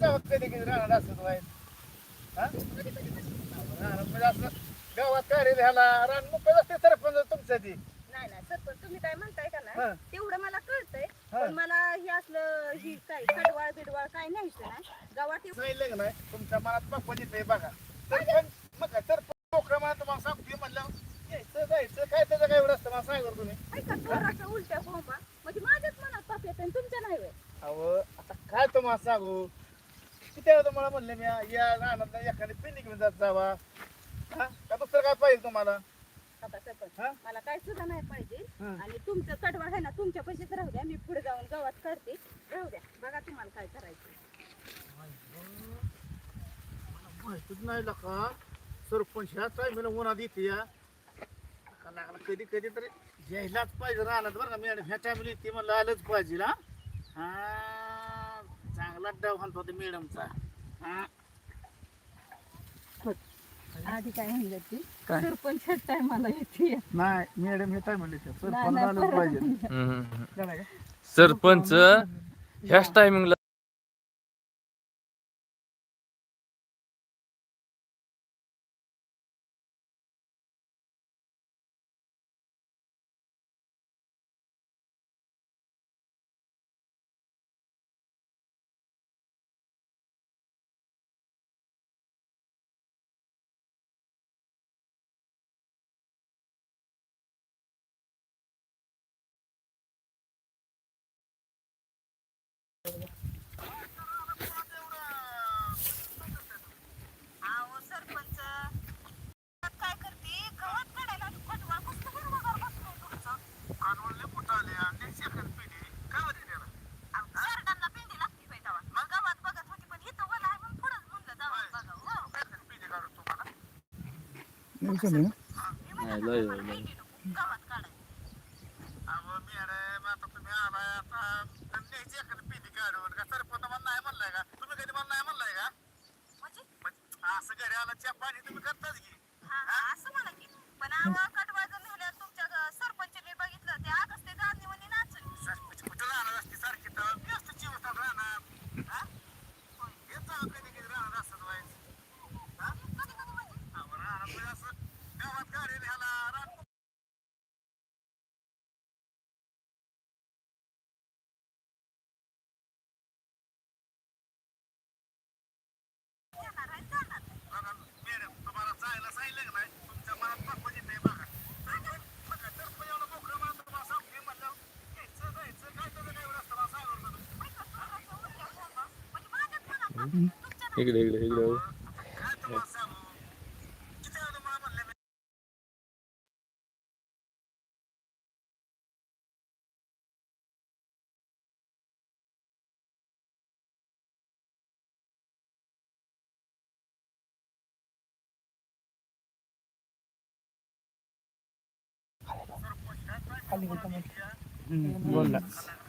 गावात कधी कधी राहणार असत वाईट हा राहणार म्हणजे असं गावात कार्य ह्याला रान मुकत असते सरपंच तुमचं ती नाही नाही सरपंच तुम्ही काय म्हणताय का हा. नाही तेवढं मला कळतंय हा. पण मला हे असलं ही काय कडवाळ बिडवाळ काय नाही नाही गावात येऊन- नाही का नाही तुमच्या मनात पक्व येते बघा सरपंच मग काय सरपंच मोकळं मला तुम्हाला सांगते म्हणलं यायचं जायचं काय त्याचं काय एवढं असतं मला सांगा तुम्ही ऐका चोराच्या उलट्या बोंबा म्हणजे माझ्याच मनात पाप येते आणि तुमच्या नाही होय. अहो आता काय तुम्हाला सांगू किती वेळा तुम्हाला म्हणले मी या रानात एखादी पिंडी घेऊन जात जावा. हा? का दुसरं काय पाहिजे तुम्हाला? आता सरपंच हा? मला काय सुद्धा नाही पाहिजे. हा. आणि तुमचं कडवाळ आहे ना तुमच्या पैसेच राहू द्या. मी पुढे जाऊन गावात करते राहू द्या. बघा तुम्हाला काय करायचं माहितीच नाही का? सरपंच ह्या टायमीला उन्हात येते या. का लागला कधी कधी तरी यायलाच पाहिजे राहणार बरं का. मॅडम ह्या टायमीला येते म्हणलं आलंच पाहिजे ना हा. चांगला डाव हाणतो होता मॅडमचा हा. आधी काय म्हणलं ती काय? सरपंच येते. नाही मॅडम हे काय म्हणले ते नाही, सरपंच नाही, आलंच परत पाहिजे. हम्म, हम्म. झालं का? सरपंच ह्याच टायमिंगला अहो सरपंच काय करते गवत काढायला कटवा कसं बरोबर बसलोय तुमचं कानवडले कुठं आले आणि सेकंड पिढी काय होती त्याला सरडांना पिंडी लागते बाई तेव्हा. मग गावात बघत होती पण इथं मला आहे म्हणून पुढंच म्हणलं जावं बघावं. हो. पिढी काढून तुम्हाला मी म्हणलं लय- मला लय. पिंडी नको, गावात काढायला. अहो मॅडम आता तुम्ही आलाय आता न्यायची एखादी पिढी काढून का सरपंच मला नाही म्हणलाय का तुम्ही कधी मला नाही म्हणलाय का म्हणजे? मग असं घरी आला चहा पाणी तुम्ही करताच की हा, हा, असं म्हणा की. पण अहो, कटवा जर नेल्यावर तुमच्या ग- सरपंचाने बघितलं ते आगच ते गांधी म्हणे नाचलं. सरपंच कुठं राहणार असते सारखी तर मी असतो चिवतात राहणार हा? येतो कधी कधी राहणार असतात व्हायचं हा? कधी कधी म्हणजे? अहो, राहणार म्हणजे असं गावात गाडी न्यायला रान येणार आहे, जाणार. बघा, मॅडम तुम्हाला जायला सांगितलं का नाही तुमच्या मनात पक्व येते बघा सरपंच बघा सरपंच एवढं मोकळं मला तुम्हाला सांगते म्हणलं यायचं जायचं काय त्याचं काय एवढं असतं मला सांगा बरं तुम्ही. ऐका, चोराच्या उलट्या बोंबा. म्हणजे माझ्याच मनात पाप येते, तुमच्या नाही.